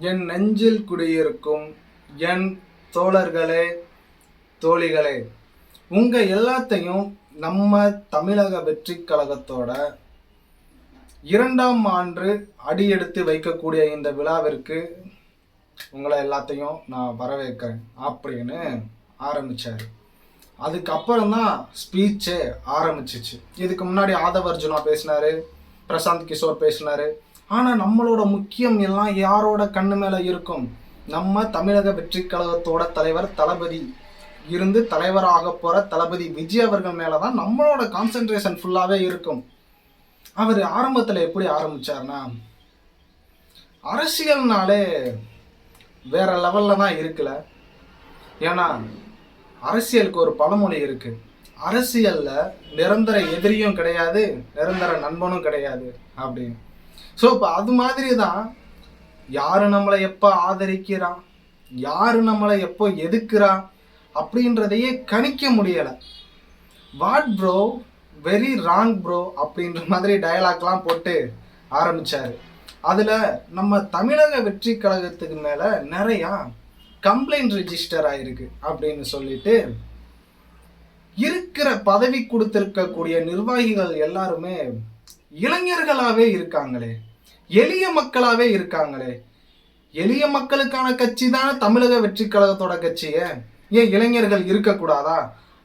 என் நெஞ்சில் குடியிருக்கும் என் தோழர்களே தோழிகளே உங்கள் எல்லாத்தையும் நம்ம தமிழக வெற்றி கழகத்தோட இரண்டாம் ஆண்டு அடியெடுத்து வைக்கக்கூடிய இந்த விழாவிற்கு உங்களை எல்லாத்தையும் நான் வரவேற்கிறேன் அப்படின்னு ஆரம்பித்தார் அதுக்கப்புறம் தான் ஸ்பீச்சே ஆரம்பிச்சிச்சு. இதுக்கு முன்னாடி ஆதவர்ஜுனா பேசினார் பேசினாரு பிரசாந்த் கிஷோர் பேசினார் ஆனால் நம்மளோட முக்கியம் எல்லாம் யாரோட கண்ணு மேலே இருக்கும்? நம்ம தமிழக வெற்றி கழகத்தோட தலைவர் தளபதி. இருந்து தலைவராக போகிற தளபதி விஜய் அவர்கள் மேலே தான் நம்மளோட கான்சென்ட்ரேஷன் ஃபுல்லாகவே இருக்கும். அவர் ஆரம்பத்தில் எப்படி ஆரம்பித்தார்னா அரசியல்னாலே வேற லெவலில் தான் இருக்குல்ல. ஏன்னா அரசியலுக்கு ஒரு பழமொழி இருக்கு. அரசியலில் நிரந்தர எதிரியும் கிடையாது நிரந்தர நண்பனும் கிடையாது அப்படின்னு. ஸோ இப்போ அது மாதிரி தான் யார் நம்மளை எப்போ ஆதரிக்கிறான் யார் நம்மளை எப்போ எதுக்குறா? அப்படின்றதையே கணிக்க முடியலை. What bro very wrong bro அப்படின்ற மாதிரி டயலாக்லாம் போட்டு ஆரம்பித்தார் அதில் நம்ம தமிழக வெற்றி கழகத்துக்கு மேலே நிறையா கம்ப்ளைண்ட் ரிஜிஸ்டர் ஆகிருக்கு அப்படின்னு சொல்லிட்டு இருக்கிற பதவி கொடுத்துருக்கக்கூடிய நிர்வாகிகள் எல்லாருமே இளைஞர்களாகவே இருக்காங்களே. எளிய மக்களாகவே இருக்காங்களே. எளிய மக்களுக்கான கட்சி தானே தமிழக வெற்றி கழகத்தோட கட்சியே ஏன்? இளைஞர்கள் இருக்கக்கூடாதா?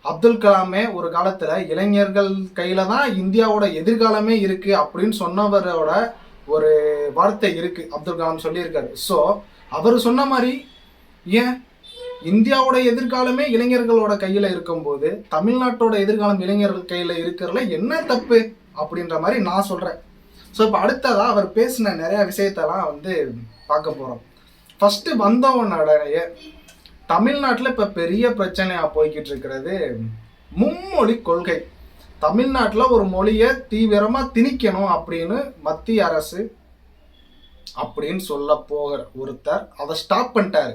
அப்துல் கலாமே ஒரு காலத்தில் இளைஞர்கள் கையில் தான் இந்தியாவோட எதிர்காலமே இருக்குது அப்படின்னு சொன்னவரோட ஒரு வார்த்தை இருக்குது அப்துல் கலாம் சொல்லியிருக்காரு. ஸோ அவர் சொன்ன மாதிரி ஏன்? இந்தியாவோட எதிர்காலமே இளைஞர்களோட கையில் இருக்கும்போது தமிழ்நாட்டோட எதிர்காலம் இளைஞர்கள் கையில் இருக்கிறதுல என்ன தப்பு? அப்படின்ற மாதிரி நான் சொல்கிறேன் ஸோ இப்போ அடுத்ததாக அவர் பேசின நிறைய விஷயத்தெல்லாம் வந்து பார்க்க போகிறோம் ஃபஸ்ட்டு வந்தவனுடைய தமிழ்நாட்டில் இப்போ பெரிய பிரச்சனையாக போய்கிட்டு இருக்கிறது மும்மொழி கொள்கை. தமிழ்நாட்டில் ஒரு மொழியை தீவிரமாக திணிக்கணும் அப்படின்னு மத்திய அரசு அப்படின்னு சொல்ல போகிற ஒருத்தர் அதை ஸ்டாப் பண்ணிட்டாரு.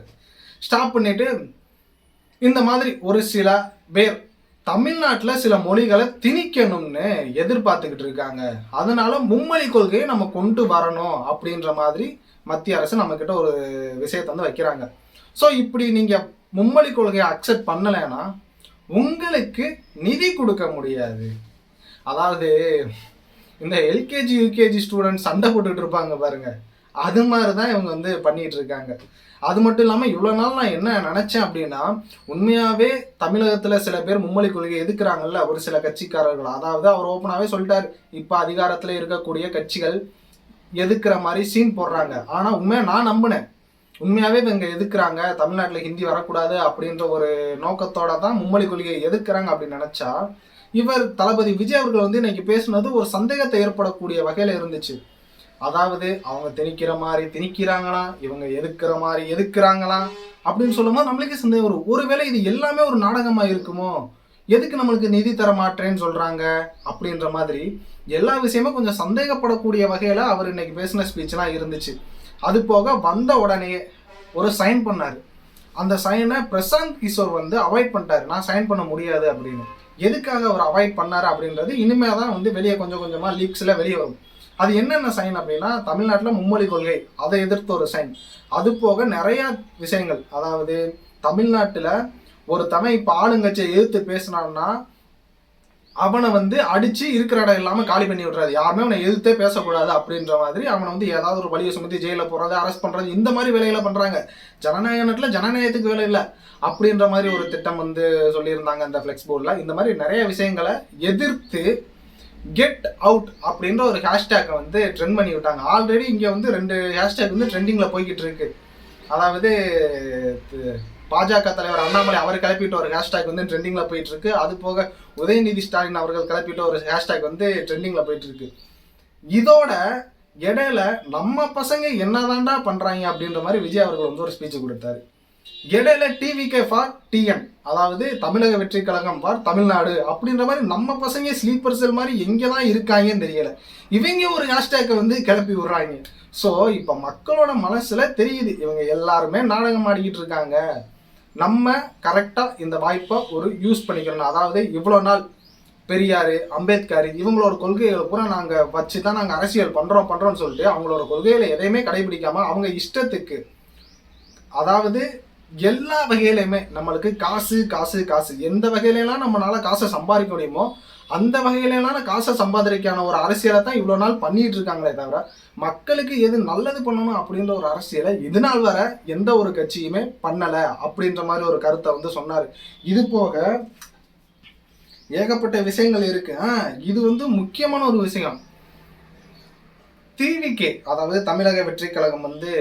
ஸ்டாப் பண்ணிட்டு இந்த மாதிரி ஒரு சில பேர் தமிழ்நாட்டில் சில மொழிகளை திணிக்கணும்னு எதிர்பார்த்துக்கிட்டு இருக்காங்க. அதனால மும்மொழி கொள்கையை நம்ம கொண்டு வரணும் அப்படின்ற மாதிரி மத்திய அரசு நம்மக்கிட்ட ஒரு விஷயத்தை வந்து வைக்கிறாங்க. ஸோ இப்படி நீங்கள் மும்மொழி கொள்கையை அக்செப்ட் பண்ணலைன்னா உங்களுக்கு நிதி கொடுக்க முடியாது. அதாவது இந்த எல்கேஜி யூகேஜி ஸ்டூடெண்ட் சண்டை போட்டுக்கிட்டு இருப்பாங்க பாருங்கள் அது மாதிரி தான் இவங்க வந்து பண்ணிட்டு இருக்காங்க அது மட்டும் இல்லாமல் இவ்வளோ நாள் நான் என்ன நினச்சேன் அப்படின்னா உண்மையாகவே தமிழகத்தில் சில பேர் மும்மொழி கொள்கையை எதுக்குறாங்கல்ல ஒரு சில கட்சிக்காரர்கள். அதாவது அவர் ஓப்பனாகவே சொல்லிட்டார் இப்போ அதிகாரத்தில் இருக்கக்கூடிய கட்சிகள் எதுக்குற மாதிரி சீன் போடுறாங்க. ஆனால் உண்மையாக நான் நம்பினேன். உண்மையாகவே இவங்க எதுக்குறாங்க தமிழ்நாட்டில் ஹிந்தி வரக்கூடாது அப்படின்ற ஒரு நோக்கத்தோட தான் மும்மொழி கொள்கையை எதுக்குறாங்க அப்படின்னு நினச்சா இவர் தளபதி விஜய் அவர்கள் வந்து இன்னைக்கு பேசுனது ஒரு சந்தேகத்தை ஏற்படக்கூடிய வகையில் இருந்துச்சு. அதாவது அவங்க திணிக்கிற மாதிரி திணிக்கிறாங்களா? இவங்க எதுக்குற மாதிரி எதுக்குறாங்களா? அப்படின்னு சொல்லும்போது நம்மளுக்கே சந்தேகம் வரும். ஒருவேளை இது எல்லாமே ஒரு நாடகமாக இருக்குமோ? எதுக்கு நம்மளுக்கு நிதி தர மாட்டேன்னு சொல்கிறாங்க அப்படின்ற மாதிரி எல்லா விஷயமும் கொஞ்சம் சந்தேகப்படக்கூடிய வகையில் அவர் இன்னைக்கு பேசின ஸ்பீச்லாம் இருந்துச்சு. அது போக வந்த உடனே ஒரு சைன் பண்ணார். அந்த சைனை பிரசாந்த் கிஷோர் வந்து அவாய்ட் பண்ணிட்டாரு. நான் சைன் பண்ண முடியாது அப்படின்னு. எதுக்காக அவர் அவாய்ட் பண்ணார் அப்படின்றது இனிமேல் தான் வந்து வெளியே கொஞ்சம் கொஞ்சமாக லீக்ஸில் வெளியே வரும். அது என்னென்ன சைன் அப்படின்னா தமிழ்நாட்டில் மும்மொழி கொள்கை அதை எதிர்த்து ஒரு சைன் அது போக நிறைய விஷயங்கள். அதாவது தமிழ்நாட்டில் ஒரு தமிழ் இப்போ ஆளுங்கட்சியை எதிர்த்து பேசினான்னா அவனை வந்து அடித்து இருக்கிற இடம் இல்லாமல் காலி பண்ணி விட்றாரு. யாருமே அவனை எதிர்த்தே பேசக்கூடாது அப்படின்ற மாதிரி அவனை வந்து ஏதாவது ஒரு வழியை சுமத்தி ஜெயிலில் போகிறது அரெஸ்ட் பண்ணுறது இந்த மாதிரி வேலைகளை பண்ணுறாங்க ஜனநாயக நாட்டில் ஜனநாயகத்துக்கு வேலை இல்லை. அப்படின்ற மாதிரி ஒரு திட்டம் வந்து சொல்லியிருந்தாங்க அந்த ஃப்ளெக்ஸ் போர்டில் இந்த மாதிரி நிறைய விஷயங்களை எதிர்த்து கெட் அவுட் அப்படின்ற ஒரு ஹேஷ்டேக்கை வந்து ட்ரெண்ட் பண்ணி விட்டாங்க. ஆல்ரெடி இங்கே வந்து ரெண்டு ஹேஷ்டேக் வந்து ட்ரெண்டிங்கில் போய்கிட்டு இருக்கு. அதாவது பாஜக தலைவர் அண்ணாமலை அவர் கிளப்பிட்ட ஒரு ஹேஷ்டேக் வந்து ட்ரெண்டிங்கில் போயிட்டு இருக்கு. அது போக உதயநிதி ஸ்டாலின் அவர்கள் கிளப்பிட்ட ஒரு ஹேஷ்டேக் வந்து ட்ரெண்டிங்கில் போயிட்டு இருக்கு. இதோட இடையில நம்ம பசங்க என்னதான்டா பண்ணுறாங்க அப்படின்ற மாதிரி விஜய் அவர்கள் வந்து ஒரு ஸ்பீச் கொடுத்தாரு. இடையில டிவிகே ஃபார் டிஎன் அதாவது தமிழக வெற்றி கழகம் ஃபார் தமிழ்நாடு அப்படின்ற மாதிரி நம்ம பசங்க ஸ்லீப்பர் செல் மாதிரி எங்கே தான் இருக்காங்கன்னு தெரியல. இவங்க ஒரு ஹேஷ்டேக்கை வந்து கிளப்பி விடுறாங்க. ஸோ இப்போ மக்களோட மனசில் தெரியுது இவங்க எல்லாருமே நாடகம் ஆடிக்கிட்டு இருக்காங்க. நம்ம கரெக்டாக இந்த வாய்ப்பை ஒரு யூஸ் பண்ணிக்கணும். அதாவது இவ்வளோ நாள் பெரியார் அம்பேத்கர் இவங்களோட கொள்கைகளை பூரா நாங்கள் வச்சு தான் நாங்கள் அரசியல் பண்ணுறோம் பண்ணுறோம்னு சொல்லிட்டு அவங்களோட கொள்கைகளை எதையுமே கடைபிடிக்காமல் அவங்க இஷ்டத்துக்கு அதாவது எல்லா வகையிலையுமே நம்மளுக்கு காசு காசு காசு. எந்த வகையிலலாம் நம்மளால காசை சம்பாதிக்க முடியுமோ அந்த வகையிலலாம் காசை சம்பாதிக்கான ஒரு அரசியலை தான் இவ்வளோ நாள் பண்ணிட்டு இருக்காங்களே தவிர மக்களுக்கு எது நல்லது பண்ணணும் அப்படின்ற ஒரு அரசியலை இது நாள் வர எந்த ஒரு கட்சியுமே பண்ணலை அப்படின்ற மாதிரி ஒரு கருத்தை வந்து சொன்னார். இது போக ஏகப்பட்ட விஷயங்கள் இருக்கு. இது வந்து முக்கியமான ஒரு விஷயம். டிவிகே அதாவது தமிழக வெற்றி கழகம் வந்து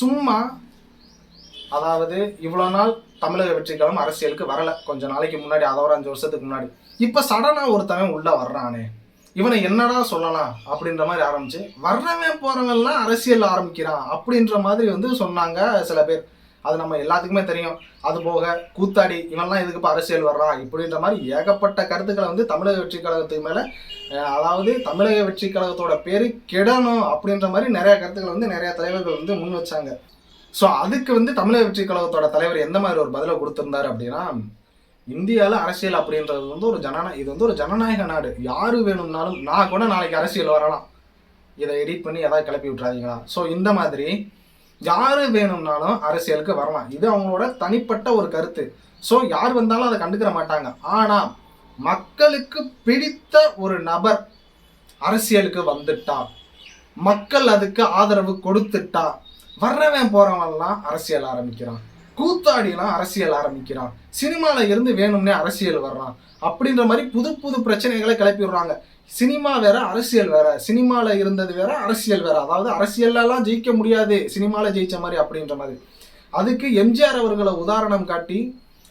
சும்மா அதாவது இவ்வளோ நாள் தமிழக வெற்றி அரசியலுக்கு வரல. கொஞ்சம் நாளைக்கு முன்னாடி அதை ஒரு அஞ்சு வருஷத்துக்கு முன்னாடி. இப்போ சடனாக ஒருத்தவன் உள்ளே வர்றானே. இவனை என்னடா சொல்லலாம் அப்படின்ற மாதிரி ஆரம்பிச்சு வர்றவன் போகிறவன்லாம் அரசியல் ஆரம்பிக்கிறான் அப்படின்ற மாதிரி வந்து சொன்னாங்க சில பேர். அது நம்ம எல்லாத்துக்குமே தெரியும். அது போக கூத்தாடி இவன்லாம் எதுக்கு இப்போ அரசியல் வர்றான் இப்படின்ற மாதிரி ஏகப்பட்ட கருத்துக்களை வந்து தமிழக வெற்றி கழகத்துக்கு மேலே அதாவது தமிழக வெற்றி கழகத்தோட பேர் கெடணும் அப்படின்ற மாதிரி நிறைய கருத்துக்களை வந்து நிறைய தலைவர்கள் வந்து முன் வச்சாங்க. ஸோ அதுக்கு வந்து தமிழக வெற்றி கழகத்தோட தலைவர் எந்த மாதிரி ஒரு பதிலை கொடுத்துருந்தாரு அப்படின்னா இந்தியாவில் அரசியல் அப்படின்றது வந்து ஒரு ஜனநாயகம் இது வந்து ஒரு ஜனநாயக நாடு. யாரு வேணும்னாலும் நான் கூட நாளைக்கு அரசியல் வரலாம். இதை எடிட் பண்ணி எதாவது கிளப்பி விட்றாதீங்களா ஸோ இந்த மாதிரி யாரு வேணும்னாலும் அரசியலுக்கு வரலாம். இது அவங்களோட தனிப்பட்ட ஒரு கருத்து. ஸோ யார் வந்தாலும் அதை கண்டுக்கிற மாட்டாங்க. ஆனால் மக்களுக்கு பிடித்த ஒரு நபர் அரசியலுக்கு வந்துட்டா. மக்கள் அதுக்கு ஆதரவு கொடுத்துட்டா. வர்றவன் போறவன்லாம் அரசியல் ஆரம்பிக்கிறான். கூத்தாடிலாம் அரசியல் ஆரம்பிக்கிறான். சினிமால இருந்து வேணும்னே அரசியல் வர்றான். அப்படின்ற மாதிரி புது புது பிரச்சனைகளை கிளப்பி விடுறாங்க சினிமா வேற அரசியல் வேற. சினிமால இருந்தது வேற அரசியல் வேற. அதாவது அரசியல்லாம் ஜெயிக்க முடியாது. சினிமால ஜெயிச்ச மாதிரி அப்படின்ற மாதிரி. அதுக்கு எம்ஜிஆர் அவர்களை உதாரணம் காட்டி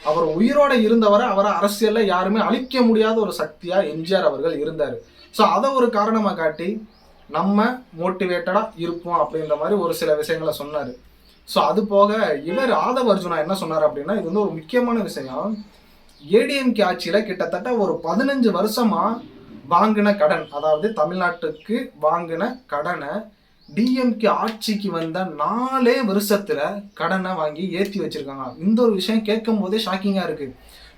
அவர் உயிரோட இருந்தவரை அவரை அரசியல்ல யாருமே அழிக்க முடியாத ஒரு சக்தியா எம்ஜிஆர் அவர்கள் இருந்தார். ஸோ அதை ஒரு காரணமாக காட்டி நம்ம மோட்டிவேட்டடாக இருப்போம் அப்படின்ற மாதிரி ஒரு சில விஷயங்களை சொன்னார். ஸோ அது போக இவர் ஆதவ அர்ஜுனா என்ன சொன்னார் அப்படின்னா இது வந்து ஒரு முக்கியமான விஷயம். ஏடிஎம்கே ஆட்சியில் கிட்டத்தட்ட ஒரு பதினஞ்சு வருஷமாக வாங்கின கடன் அதாவது தமிழ்நாட்டுக்கு வாங்கின கடனை டிஎம்கே ஆட்சிக்கு வந்த நாலே வருஷத்தில் கடனை வாங்கி ஏற்றி வச்சுருக்காங்க. இந்த ஒரு விஷயம் கேட்கும் போதே ஷாக்கிங்காக இருக்குது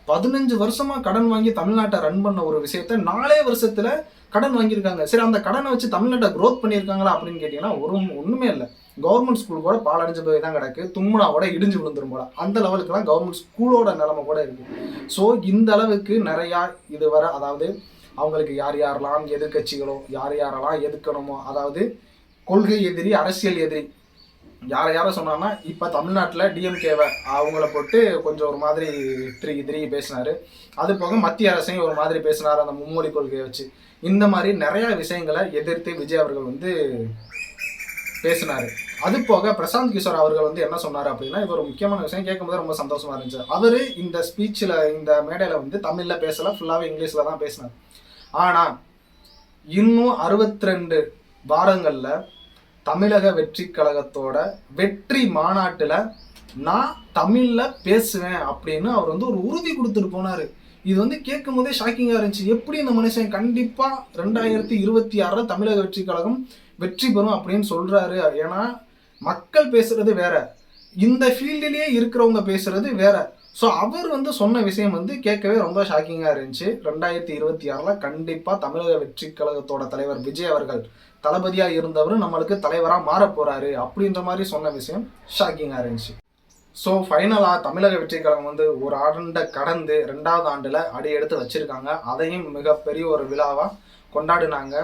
பதினஞ்சு வருஷமாக கடன் வாங்கி தமிழ்நாட்டை ரன் பண்ண ஒரு விஷயத்த நாலே வருஷத்தில் கடன் வாங்கியிருக்காங்க. சரி அந்த கடனை வச்சு தமிழ்நாட்டை க்ரோத் பண்ணியிருக்காங்களா அப்படின்னு கேட்டிங்கன்னா ஒரு ஒன்றுமே இல்லை. கவர்மெண்ட் ஸ்கூல் கூட பாலடைஞ்சு போய் தான் கிடக்கு. தும்முனாவோட இடிஞ்சு விழுந்துரும் போல. அந்த லெவலுக்குலாம் கவர்மெண்ட் ஸ்கூலோட நிலைமை கூட இருக்குது ஸோ இந்த அளவுக்கு நிறையா இதுவரை அதாவது அவங்களுக்கு யார் யாரெல்லாம் எதிர்கட்சிகளோ யார் யாரெல்லாம் எதிர்க்கணுமோ அதாவது கொள்கை எதிரி அரசியல் எதிரி யாரை யாரை சொன்னான்னா இப்போ தமிழ்நாட்டில் டிஎம்கேவை அவங்கள போட்டு கொஞ்சம் ஒரு மாதிரி திருகி திருகி பேசினாரு. அது போக மத்திய அரசையும் ஒரு மாதிரி பேசினார் அந்த மும்மொழி கொள்கையை வச்சு. இந்த மாதிரி நிறையா விஷயங்களை எதிர்த்து விஜய் அவர்கள் வந்து பேசினாரு. அது போக பிரசாந்த் கிஷோர் அவர்கள் வந்து என்ன சொன்னார் அப்படின்னா இவர் ஒரு முக்கியமான விஷயம் கேட்கும்போது ரொம்ப சந்தோஷமா இருந்துச்சு. அவர் இந்த ஸ்பீச்சில் இந்த மேடையில் வந்து தமிழில் பேசல ஃபுல்லாகவே இங்கிலீஷில் தான் பேசினார். ஆனால் இன்னும் அறுபத்தி ரெண்டு வாரங்களில் தமிழக வெற்றி கழகத்தோட வெற்றி மாநாட்டில் நான் தமிழ்ல பேசுவேன் அப்படின்னு அவர் வந்து ஒரு உறுதி கொடுத்துட்டு போனாரு. இது வந்து கேட்கும் போதே ஷாக்கிங்கா இருந்துச்சு. எப்படி இந்த மனுஷன் கண்டிப்பாக ரெண்டாயிரத்தி இருபத்தி ஆறுல தமிழக வெற்றி கழகம் வெற்றி பெறும் அப்படின்னு சொல்றாரு. ஏன்னா மக்கள் பேசுறது வேற. இந்த ஃபீல்டிலேயே இருக்கிறவங்க பேசுறது வேற. ஸோ அவர் வந்து சொன்ன விஷயம் வந்து கேட்கவே ரொம்ப ஷாக்கிங்காக இருந்துச்சு. ரெண்டாயிரத்தி இருபத்தி ஆறில் கண்டிப்பாக தமிழக வெற்றி கழகத்தோட தலைவர் விஜய் அவர்கள் தளபதியாக இருந்தவர் நம்மளுக்கு தலைவராக மாற போகிறாரு அப்படின்ற மாதிரி சொன்ன விஷயம் ஷாக்கிங்காக இருந்துச்சு. ஸோ ஃபைனலாக தமிழக வெற்றி கழகம் வந்து ஒரு ஆண்டை கடந்து ரெண்டாவது ஆண்டில் அடி எடுத்து வச்சிருக்காங்க. அதையும் மிகப்பெரிய ஒரு விழாவாக கொண்டாடினாங்க.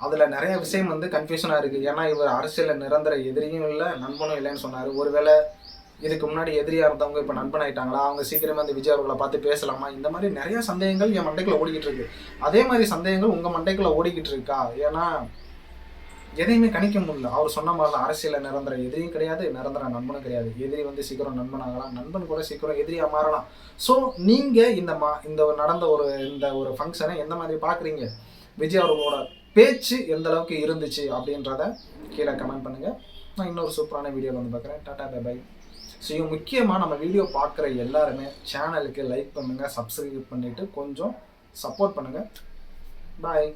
அதில் நிறைய விஷயம் வந்து கன்ஃபியூஷனாக இருக்குது ஏன்னா இவர் அரசியலில் நிரந்தர எதிரியும் இல்லை நண்பனும் இல்லைன்னு சொன்னார். ஒருவேளை இதுக்கு முன்னாடி எதிரியாக இருந்தவங்க இப்போ நண்பன் ஆயிட்டாங்களா? அவங்க சீக்கிரமே அந்த விஜய் அவர்களை பார்த்து பேசலாமா? இந்த மாதிரி நிறைய சந்தேகங்கள் என் மண்டைக்குள்ள ஓடிக்கிட்டு இருக்கு. அதே மாதிரி சந்தேகங்கள் உங்கள் மண்டைக்குள்ள ஓடிக்கிட்டு இருக்கா? ஏன்னா எதையுமே கணிக்க முடியல. அவர் சொன்ன மாதிரிலாம் அரசியலில் நிரந்தர எதிரியும் கிடையாது நிரந்தர நண்பனும் கிடையாது. எதிரி வந்து சீக்கிரம் நண்பன் ஆகலாம் நண்பன் கூட சீக்கிரம் எதிரியாக மாறலாம். ஸோ நீங்கள் இந்த மா இந்த ஒரு நடந்த ஒரு இந்த ஒரு ஃபங்க்ஷனை எந்த மாதிரி பார்க்குறீங்க? விஜய் அவர்களோட பேச்சு எந்த அளவுக்கு இருந்துச்சு அப்படின்றத கீழே கமெண்ட் பண்ணுங்கள் நான் இன்னொரு சூப்பரான வீடியோவில் வந்து பார்க்குறேன். டாடா பை பை ஸோ இவங்க முக்கியமாக நம்ம வீடியோ பார்க்குற எல்லாருமே சேனலுக்கு லைக் பண்ணுங்கள் சப்ஸ்கிரைப் பண்ணிவிட்டு கொஞ்சம் சப்போர்ட் பண்ணுங்கள் பாய்